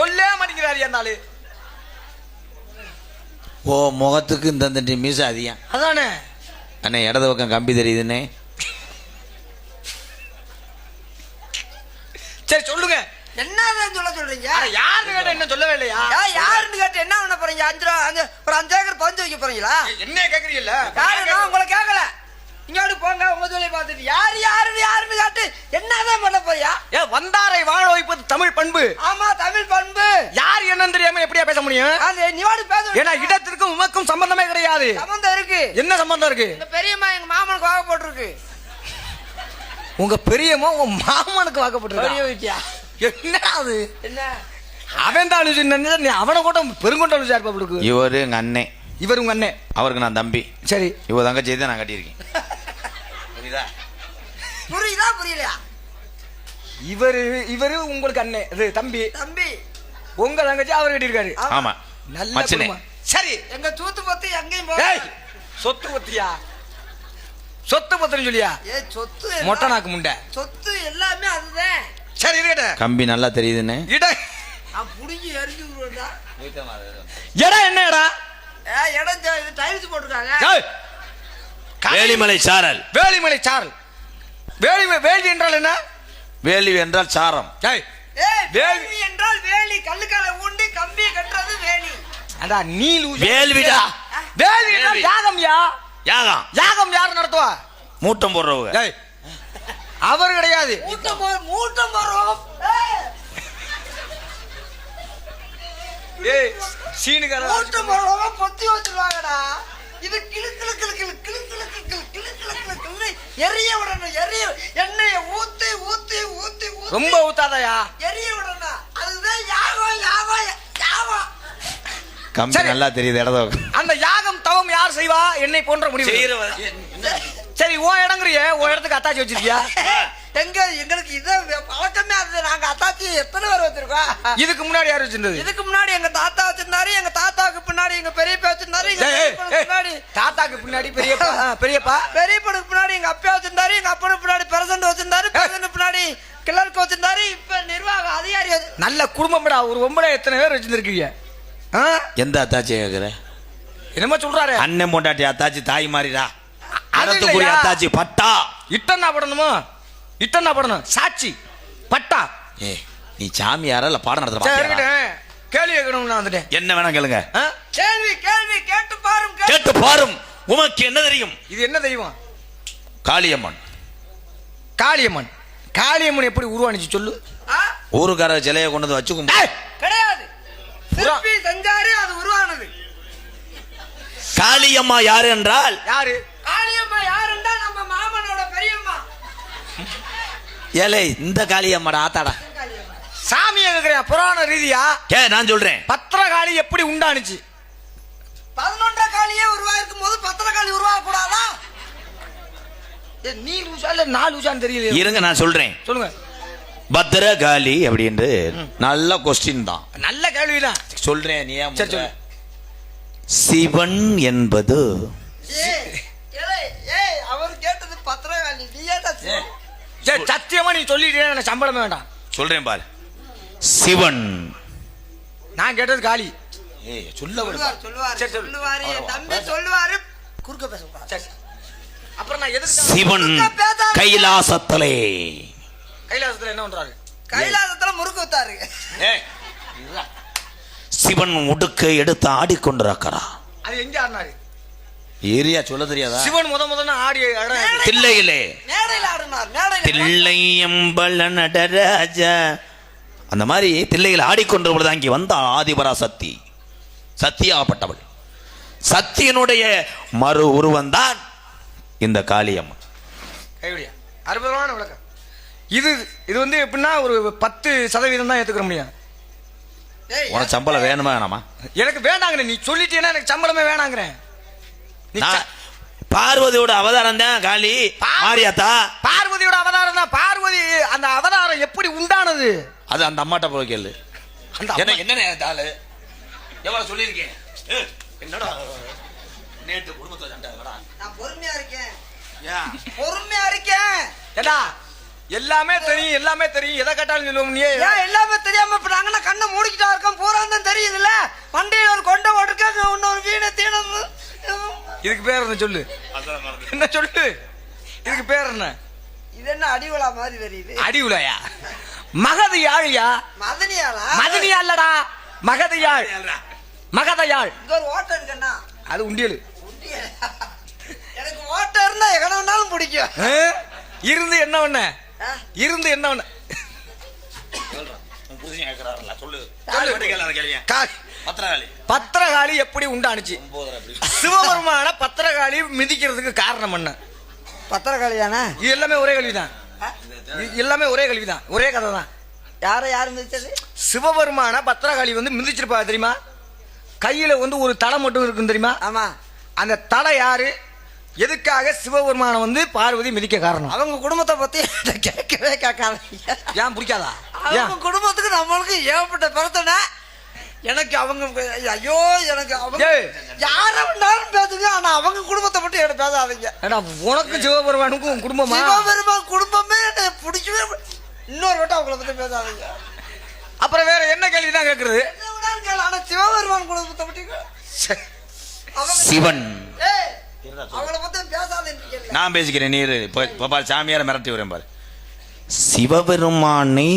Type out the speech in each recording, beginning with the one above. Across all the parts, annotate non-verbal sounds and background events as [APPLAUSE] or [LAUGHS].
சொல்ல மாட்டேங்கிறாரு என்னாலே ஓ முகத்துக்கு இந்த தண்டி மீச அதிகம். அதானே? அண்ணே இடது பக்கம் கம்பி தெரியுதுண்ணே. சரி சொல்லுங்க. என்னதான் சொல்ல சொல்றீங்க? யாருன்னு கேட்ட என்ன சொல்லவே இல்லையா? யாருன்னு கேட்டு என்ன பண்ண போறீங்க? அஞ்சு ரூபா அஞ்சு ஒரு அஞ்சு ஏக்கர் பதிஞ்சு வைக்க போறீங்களா? என்ன கேக்குறீங்கல்ல? யாரு? யாருன்னா உங்களை கேட்கல இங்கோடு போங்க உங்க தொழிலை பார்த்துட்டு. யார் யாருன்னு யாருன்னு கேட்டு என்னதான் பண்ண போறியா? ஏ வந்தாரை வாழ வைப்பது தமிழ் பண்பு. ஆமா தமிழ் முடியும் ஏன்னா இடத்திற்கும் உமக்கும் சம்பந்தமே கிடையாது. சம்பந்தம் இருக்கு. என்ன சம்பந்தம் இருக்கு? பெரியம்மா எங்க மாமனுக்கு வாங்க போட்டிருக்கு. உங்க பெரியம்மா உங்க மாமனுக்கு வீட்டியா? என்ன அது? என்ன? அவன் தான் நீ அவனை கூட பெருங்கொண்ட அழுச்சா இருப்பாப்புக்கு இவர் எங்க அண்ணன் இவர் உங்க அண்ணன் அவருக்கு நான் தம்பி. சரி. இவ தங்கச்சி தான் நான் கட்டியிருக்கேன். புரியுதா? புரியுதா புரியலையா? இவரு இவரு உங்களுக்கு அண்ணன் இது தம்பி. தம்பி. உங்க தங்கச்சி அவர் கட்டியிருக்காரு. ஆமா. ஆமா. நல்ல மச்சினே. குடும்பம். சரி எங்க தூத்து பத்து எங்கேயும் போக சொத்து பத்தியா? சொத்து பத்திரம் சொல்லியா? ஏ சொத்து மொட்டை நாக்கு முண்டை. சொத்து எல்லாமே அதுதான். சரி இருக்கட்ட கம்பி நல்லா தெரியுதுண்ணே இட. நான் புடிஞ்சு எரிஞ்சு விடுவேன்டா. இடம் என்ன இடம் ஏ இடம் இது டைல்ஸ் போட்டிருக்காங்க. ஏய், வேலிமலை சாரல். வேலிமலை சாரல். வேலி வேள்வி என்றால் என்ன? வேலி என்றால் சாரம். ஏய் வேலி என்றால் வேலி. கல்லுக்கால ஊண்டி கம்பி கட்டுறது வேலி. அடா நீ. வேள்விடா. வேள்வி. யாகம்யா யாகம் யாகம். யார் நடத்துவா? மூட்டம் போடுறவங்க. ஏய் அவர் கிடையாது. மூட்டம் போ- மூட்டம் வரும் ஏய். சீனுக்கார மூட்டம் வரும் ரொம்ப ஊத்தாதயா? எரிய விடணும் அதுதான் யாகம் யாகம் யாகம். கம்பி. நல்லா தெரியுது இடது. அந்த யாகம் தவம் யார் செய்வா? என்னை போன்ற முடிவு. சரி ஓ இடங்குறிய ஓ இடத்துக்கு அத்தாச்சி வச்சிருக்கியா? எங்க எங்களுக்கு இதை பழக்கமே அது. நாங்க அத்தாச்சி எத்தனை பேர் வச்சிருக்கோம்? இதுக்கு முன்னாடி யார் வச்சிருந்தது? இதுக்கு முன்னாடி எங்க தாத்தா வச்சிருந்தாரு எங்க தாத்தாவுக்கு பின்னாடி எங்க பெரியப்பா வச்சிருந்தாரு பின்னாடி. தாத்தாக்கு பின்னாடி பெரியப்பா பெரியப்பா? பெரியப்பனுக்கு பின்னாடி எங்க அப்பா வச்சிருந்தாரு எங்க அப்பனுக்கு பின்னாடி பிரசன்ட் வச்சிருந்தாரு பிரசன்ட் பின்னாடி கிளர்க்கு வச்சிருந்தாரு இப்ப நிர்வாக அதிகாரி நல்ல குடும்பம்டா ஒரு ஒன்பது எத்தனை பேர் வச்சிருந்திருக்கீங்க? ஆ? எந்த அத்தாச்சி கேக்குற? என்னமோ சொல்றாரு. அண்ணன் பொண்டாட்டி அத்தாச்சி தாய் மாறிடா. இல்லையா? அத்தாச்சி பட்டா. இட்டன்னா படணுமோ? இட்டன்னா படணும். சாட்சி பட்டா. ஏ நீ சாமியாரா இல்ல பாடம் நடத்துற கேள்வி கேட்கணும் நான் வந்துட்டேன். என்ன வேணா கேளுங்க. ஆ? கேள்வி கேள்வி கேட்டு பாரும் கேட்டு- கேட்டு பாரும். உமக்கு என்ன தெரியும்? இது என்ன தெய்வம் காளியம்மன். காளியம்மன். காளியம்மன் எப்படி உருவானுச்சு சொல்லு. ஆ? ஊருக்கார சிலையை கொண்டு வந்து வச்சு கிடையாது. செஞ்சாரு அது உருவானது. காளியம்மா யாரு என்றால்? யாரு? காளியம்மா யாருண்டா நம்ம மாமனோட பெரியம்மா. ஏலே இந்த காளியம்மாடா ஆத்தாடா. சாமியை கேக்குறியா புராண ரீதியா ஏ நான் சொல்றேன். பத்திரகாளி எப்படி உண்டானுச்சு? பதினொன்றரை காளியே உருவாயிருக்கும் போது பத்திர காளி உருவாக கூடாதா நீ லூசா இல்ல நான் லூசான்னு தெரியல இருங்க நான் சொல்றேன். சொல்லுங்க. பத்திரகாளி அப்படின்னு நல்ல கொஸ்டின் தான். நல்ல கேள்விதான். சொல்றேன் நீ ஏன் சரி. சிவன் என்பது அவர் கேட்டது பத்திர காளி நீ. சரி சத்தியமா நீ சொல்லிட்டே எனக்கு சம்பளமே வேண்டாம். சொல்றேன் பாரு. சிவன். நான் கேட்டது காளி. ஏய் சொல்ல சொல்லுவார் சொல்லுவார் தம்பி சொல்லுவாரு. குறுக்க பேசக்கூடாது சரி அப்புறம் நான் எதுக்கு சிவன் கைலாசத்தலே. கைலாசத்துல என்ன பண்றாரு? கைலாசத்துல முறுக்கு வித்தாரு. சிவன் உடுக்கை எடுத்து ஆடிக்கொண்டிருக்கிறார் அது எங்க ஆடினாரு? ஏரியா சொல்ல தெரியாதா? சிவன் முத ஆடிய இடம் தில்லையிலே. தில்லையம்பல நடராஜா. அந்த மாதிரி தில்லையில் ஆடிக்கொண்ட பொழுது அங்கே வந்த ஆதிபரா சக்தி. சத்தியாகப்பட்டவள் சத்தியனுடைய மறு உருவந்தான் இந்த காளியம்மன். கைவிடியா அற்புதமான விளக்கம். இது இது வந்து எப்படின்னா ஒரு பத்து சதவீதம் தான் ஏத்துக்கிற முடியும். ஏய், உனக்கு சம்பளம் வேணுமா வேணாமா? எனக்கு வேண்டாங்கிறேன் நீ சொல்லிட்டீங்கன்னா எனக்கு சம்பளமே வேணாங்கிறேன். பார்வதியோட அவதாரம் தான் காளி. மாரியாத்தா? பார்வதியோட அவதாரம் தான். பார்வதி அந்த அவதாரம் எப்படி உண்டானது? அது அந்த அம்மாட்ட போய் கேளு. அந்த என்ன என்ன எவ்வளவு சொல்லியிருக்கேன்? என்னடா? நேற்று குடும்பத்துல சண்டை? நான் பொறுமையா இருக்கேன். ஏன்? பொறுமையா இருக்கேன். ஏடா எல்லாமே தெரியும் எல்லாமே தெரியும். எதை கேட்டாலும் சொல்லுவோம் நீ ஏன் எல்லாமே தெரியாம இப்ப நாங்கன்னா கண்ணை மூடிக்கிட்டா இருக்கோம்? பூரா தான் தெரியுதுல்ல? மண்டையில ஒரு கொண்டை போட்டிருக்காங்க இன்னொரு வீணை மறந்து சொல்லு? என்ன சொல்லு? இதுக்கு பேர் என்ன? இது என்ன அடிவிழா மாதிரி தெரியுது? அடி உலையா? மகதி யாழியா மதனியாளா? மதனியா இல்லடா மகதையாள் மகதையாள். இங்க ஒரு ஓட்டம் இருக்குண்ணா அது உண்டியல். எனக்கு ஓட்டம் இருந்தா எகன வேணாலும் பிடிக்கும்? இருந்து என்ன பண்ண? இருந்து என்ன பண்ண? பத்திரகாளி. பத்திரகாளி எப்படி உண்டானுச்சு. சிவபெருமான பத்திரகாளி மிதிக்கிறதுக்கு காரணம் என்ன? பத்திரக்காளியாண்ணா இது எல்லாமே ஒரே கல்விதான். எல்லாமே ஒரே கல்விதான். ஒரே கதை தான் யாரை யாரு மிதிச்சது? சிவபெருமான பத்திரகாளி வந்து மிதிச்சிருப்பா தெரியுமா? கையில வந்து ஒரு தலை மட்டும் இருக்கும் தெரியுமா? ஆமா. அந்த தலை யாரு? எதுக்காக சிவபெருமான வந்து பார்வதி மிதிக்க காரணம்? அவங்க குடும்பத்தை பத்தி கேட்கவே கேட்காதீங்க. ஏன் பிடிக்காதா? அவங்க குடும்பத்துக்கு நம்மளுக்கு ஏகப்பட்ட பிரச்சனை. எனக்கு அவங்க ஐயோ எனக்கு அவங்க. யார வேணாலும் பேசுங்க ஆனா அவங்க குடும்பத்தை மட்டும் என்கிட்ட பேசாதீங்க. ஏடா உனக்கு சிவபெருமானுக்கும் குடும்பமா? சிவபெருமான் குடும்பமே என்னை பிடிக்கவே பி- இன்னொரு வட்டம் அவங்கள பத்தி பேசாதீங்க. அப்புறம் வேற என்ன கேள்விதான் கேக்குறது? என்ன வேணாலும் கேளு, ஆனா சிவபெருமான் குடும்பத்தை. அவங்க சிவன். நான் பேசிக்கிறேன் நீர் பாரு சாமியாரை மிரட்டி வரேன் பாரு. சிவபெருமானை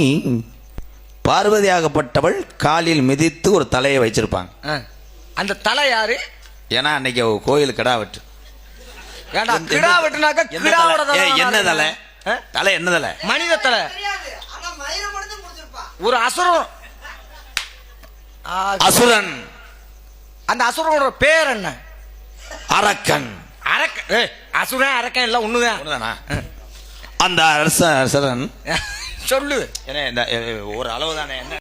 பார்வதியாகப்பட்டவள் காலில் மிதித்து ஒரு தலையை வச்சிருப்பாங்க. அந்த தலை யாரு? ஏன்னா அன்னைக்கு கோயில் கிடா வெட்டு. கிடா வெட்டுனாக்க என்ன தலை? தலை என்ன தலை? ஆ? தலை என்ன தலை? மனித தலை. ஒரு அசுரம் அசுரன். அந்த அசுரனோட பேர் என்ன? அரக்கன். அரக்க ஏய் அசுரன் அரக்கன் எல்லாம் ஒண்ணுதான் ஒண்ணுதானா? அந்த அரச அரசரன். [LAUGHS] சொல்லு. ஏன்னா இந்த ஒரு அளவு தானே என்ன?